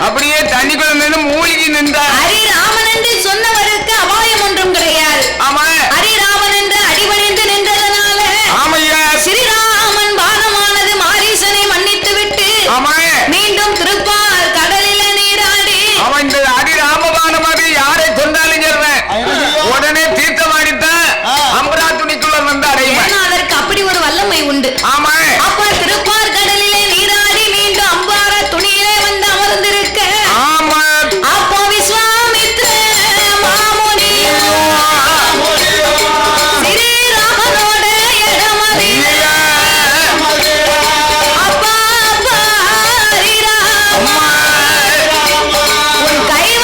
அப்படியே தண்ணிக்குள்ள நின்று மூழ்கி நின்றார். ஹரி ராமன் என்று சொன்னவருக்கு அபாயம் ஒன்றும் கிடையாது. ஆமா. ஹரி ராமன் என்று அடிபணிந்து நின்றதனால ஆமையா. ஸ்ரீராமன் பானமானது மாரீசனை மன்னித்து விட்டு ஆமா. மீண்டும் திருப்பார் கடலில் நீராடி. அவன் இந்த ஹரி ராமபானமாதி யாரை கொண்டாலும் சொல்றேன் உடனே தீர்த்தமாடித்தான் அம்பரா துணிக்குள்ள வந்து அடையும் அதற்கு அப்படி ஒரு வல்லமை உண்டு? ஆமா.